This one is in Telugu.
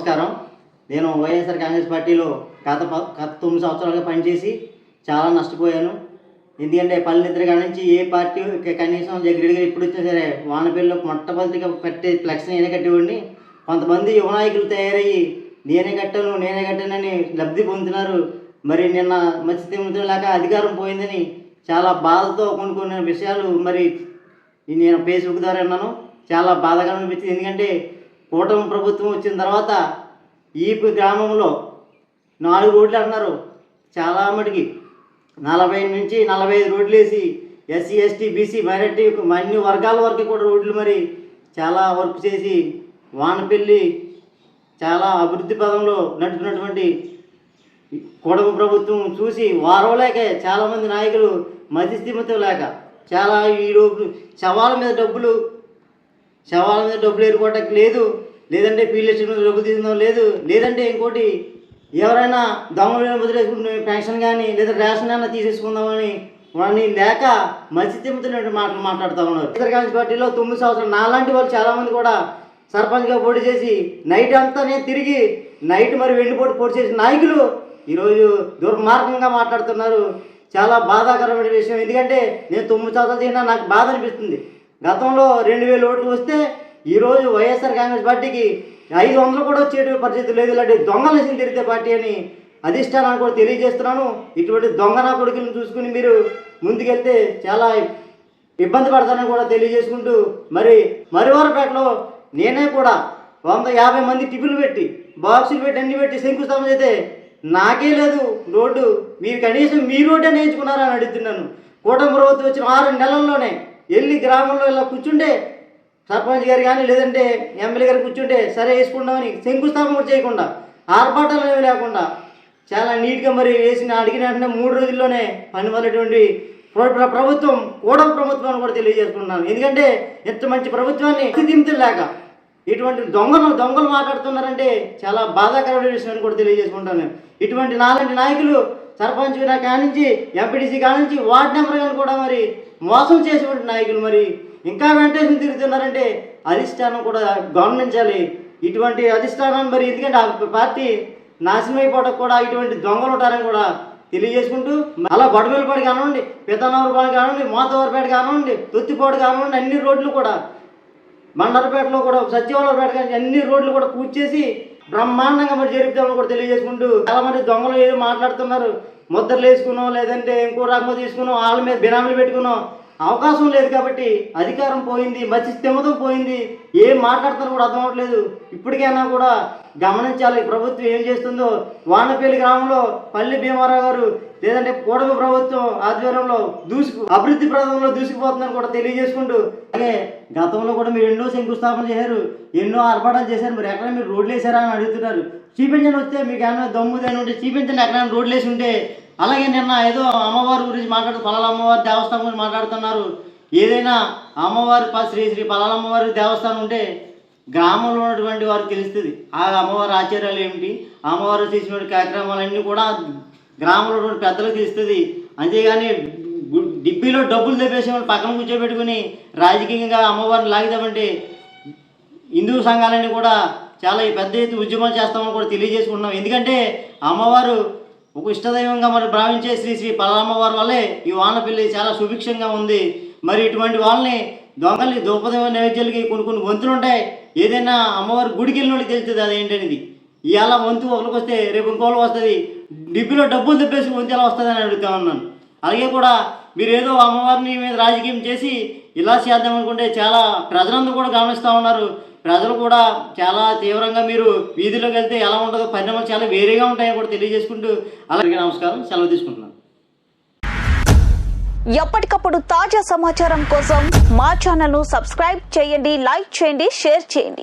నమస్కారం. నేను వైఎస్ఆర్ కాంగ్రెస్ పార్టీలో గత ప- గత తొమ్మిది సంవత్సరాలుగా పనిచేసి చాలా నష్టపోయాను. ఎందుకంటే పల్లె నిద్ర నుంచి ఏ పార్టీ కనీసం కనీసం దగ్గరగా ఇప్పుడు వచ్చినా సరే వానపల్లిలో మొట్టమొదటిగా పెట్టే ఫ్లెక్స్ నేనే కట్టేవాడిని. కొంతమంది యువ నాయకులు తయారయ్యి నేనే కట్టాను నేనే కట్టానని లబ్ధి పొందుతున్నారు. మరి నిన్న మత్స్య లేక అధికారం పోయిందని చాలా బాధతో కొన్ని కొన్ని విషయాలు మరి నేను ఫేస్బుక్ ద్వారా విన్నాను. చాలా బాధగా అనిపించింది. ఎందుకంటే కూటమి ప్రభుత్వం వచ్చిన తర్వాత ఈ గ్రామంలో నాలుగు రోడ్లు అన్నారు చాలా మటుకి నలభై నుంచి నలభై ఐదు రోడ్లు వేసి ఎస్సీ ఎస్టీ బీసీ మైనార్టీ అన్ని వర్గాల వరకు కూడా రోడ్లు మరి చాలా వర్క్ చేసి వానపల్లి చాలా అభివృద్ధి పదంలో నడుపుతున్నటువంటి కూడమ ప్రభుత్వం చూసి వారవలేక చాలామంది నాయకులు మధ్యస్థిమితం లేక చాలా ఈ రోజు శవాల మీద డబ్బులు శవాల మీద డబ్బులు ఏరుకోవటానికి లేదు. లేదంటే పీఎల్ఎస్ మీద డబ్బులు తీసుకుందాం లేదు. లేదంటే ఇంకోటి ఎవరైనా దొంగలు వదిలేసుకుంటే పెన్షన్ కానీ లేదా రేషన్ అయినా తీసేసుకుందామని వాడిని లేక మత్స్యతిమ్ముతున్నట్టు మాటలు మాట్లాడుతూ ఉన్నారు. ఇతర కాంగ్రెస్ పార్టీలో తొమ్మిది సంవత్సరాలు. నాలాంటి వాళ్ళు చాలామంది కూడా సర్పంచ్గా పోటీ చేసి నైట్ అంతా నేను తిరిగి నైట్ మరి వెండిపోటు పోటీ చేసిన నాయకులు ఈరోజు దుర్మార్గంగా మాట్లాడుతున్నారు. చాలా బాధాకరమైన విషయం. ఎందుకంటే నేను తొమ్మిది సంవత్సరాలు చేసినా నాకు బాధ అనిపిస్తుంది. గతంలో రెండు వేల ఓట్లు వస్తే ఈరోజు వైఎస్ఆర్ కాంగ్రెస్ పార్టీకి ఐదు వందలు కూడా వచ్చేటువంటి పరిస్థితి లేదు. ఇలాంటి దొంగలేసిన తిరిగితే పార్టీ అని అధిష్టానాన్ని కూడా తెలియజేస్తున్నాను. ఇటువంటి దొంగ నా కొడుకులను చూసుకుని మీరు ముందుకెళ్తే చాలా ఇబ్బంది పడతానని కూడా తెలియజేసుకుంటూ మరి మరివారపేటలో నేనే కూడా వంద యాభై మంది టిఫిన్లు పెట్టి బాక్సులు పెట్టి అన్ని పెట్టి శంకుస్థాపన చేస్తే నాకే లేదు రోడ్డు. మీరు కనీసం మీ రోడ్డే నేర్చుకున్నారని అడుగుతున్నాను. కూటమి ప్రభుత్వం వచ్చిన ఆరు నెలల్లోనే వెళ్ళి గ్రామంలో ఇలా కూర్చుంటే సర్పంచ్ గారు కానీ లేదంటే ఎమ్మెల్యే గారు కూర్చుంటే సరే వేసుకుందామని శంకుస్థాపన చేయకుండా ఆర్భాటాలు ఏమీ లేకుండా చాలా నీట్గా మరి వేసిన అడిగిన వెంటనే మూడు రోజుల్లోనే పని మొదలైనటువంటి ప్ర- ప్రభుత్వం కూడా ప్రభుత్వం అని కూడా తెలియజేసుకుంటున్నాను. ఎందుకంటే ఇంత మంచి ప్రభుత్వాన్ని దింపులు లేక ఇటువంటి దొంగలు దొంగలు మాట్లాడుతున్నారంటే చాలా బాధాకరమైన విషయం అని కూడా తెలియజేసుకుంటాను ఇటువంటి నాలాంటి నాయకులు సర్పంచ్ కానించి ఎంపీటీసీ కానించి వార్డ్ నెంబర్ కూడా మరి మోసం చేసేటువంటి నాయకులు మరి. ఇంకా వెంటేషన్ తిరుగుతున్నారంటే అధిష్టానం కూడా గమనించాలి. ఇటువంటి అధిష్టానాన్ని మరి ఎందుకంటే ఆ పార్టీ నాశనం అయిపోవడం కూడా ఇటువంటి దొంగలు ఉంటారని కూడా తెలియజేసుకుంటూ అలా గొడవలపాడు కానివ్వండి పితనవరపాడు కానివ్వండి మోతవరపేట కానివ్వండి తొత్తిపాడు కానివ్వండి అన్ని రోడ్లు కూడా మండలపేటలో కూడా సచివాలయపేట కానీ అన్ని రోడ్లు కూడా పూర్తి చేసి బ్రహ్మాండంగా మరి జరుపుతామని కూడా తెలియజేసుకుంటూ చాలా మంది దొంగలు ఏదో మాట్లాడుతున్నారు. ముద్రలు వేసుకున్నాం లేదంటే ఇంకో రకం తీసుకున్నాం వాళ్ళ మీద బినామీలు పెట్టుకున్నాం అవకాశం లేదు కాబట్టి అధికారం పోయింది మంచి స్థిమతం పోయింది. ఏం మాట్లాడతారో కూడా అర్థం అవ్వట్లేదు. ఇప్పటికైనా కూడా గమనించాలి ప్రభుత్వం ఏం చేస్తుందో. వానపల్లి గ్రామంలో పల్లి భీమారావు గారు లేదంటే కూడమి ప్రభుత్వం ఆధ్వర్యంలో దూసుకు అభివృద్ధి ప్రదంలో దూసుకుపోతుందని కూడా తెలియజేసుకుంటూ అలాగే గతంలో కూడా మీరు ఎన్నో శంకుస్థాపన చేశారు ఎన్నో ఆర్భాటాలు చేశారు మరి ఎక్కడ మీరు రోడ్లు వేసారా అని అడుగుతున్నారు. చూపించండి వస్తే మీకు ఏమైనా దమ్ము దాని ఉంటే చూపించండి ఎక్కడైనా రోడ్లు వేసి ఉంటే అలాగే నిన్న ఏదో అమ్మవారి గురించి మాట్లాడుతూ పలాల అమ్మవారి దేవస్థానం గురించి మాట్లాడుతున్నారు. ఏదైనా అమ్మవారి ప- శ్రీ శ్రీ పలాల అమ్మవారి దేవస్థానం ఉంటే గ్రామంలో ఉన్నటువంటి వారికి తెలుస్తుంది. ఆ అమ్మవారి ఆచార్యాలు ఏమిటి? అమ్మవారు చేసిన కార్యక్రమాలన్నీ కూడా గ్రామంలో ఉన్నటువంటి పెద్దలకు తెలుస్తుంది. అంతేగాని డిబ్బీలో డబ్బులు తెప్పేసి పక్కన కూర్చోబెట్టుకుని రాజకీయంగా అమ్మవారిని లాగిదామంటే హిందూ సంఘాలన్నీ కూడా చాలా పెద్ద ఎత్తు ఉద్యమం చేస్తామని కూడా తెలియజేసుకుంటున్నాం. ఎందుకంటే అమ్మవారు ఒక ఇష్టదైవంగా మరి భావించే శ్రీ శ్రీ పలామ్మవారి వల్లే ఈ వానపిల్లి చాలా సుభిక్షంగా ఉంది. మరి ఇటువంటి వాళ్ళని దొంగలి దూపదేవ నైవేద్యాలకి కొన్ని కొన్ని వంతులు ఉంటాయి. ఏదైనా అమ్మవారి గుడికి వెళ్ళిన తెలుస్తుంది అదేంటనేది. ఇవాళ వంతు ఒకరికి వస్తే రేపు ఇంకోళ్ళు వస్తుంది. డిబ్బీలో డబ్బులు తెప్పేసి వంతు ఎలా వస్తుంది అని అడుగుతా ఉన్నాను. అలాగే కూడా మీరు ఏదో అమ్మవారిని మీద రాజకీయం చేసి ఇలా చేద్దాం అనుకుంటే చాలా ప్రజలందరూ కూడా గమనిస్తూ ఉన్నారు. ప్రజలు కూడా చాలా తీవ్రంగా మీరు వీధిలోకి వెళ్తే ఎలా ఉంటుందో పరిణామాలు చాలా వేరేగా ఉంటాయని కూడా తెలియజేసుకుంటూ అలాగే నమస్కారం సెలవు తీసుకుంటున్నాను. ఎప్పటికప్పుడు తాజా సమాచారం కోసం మా ఛానల్ను సబ్స్క్రైబ్ చేయండి లైక్ చేయండి షేర్ చేయండి.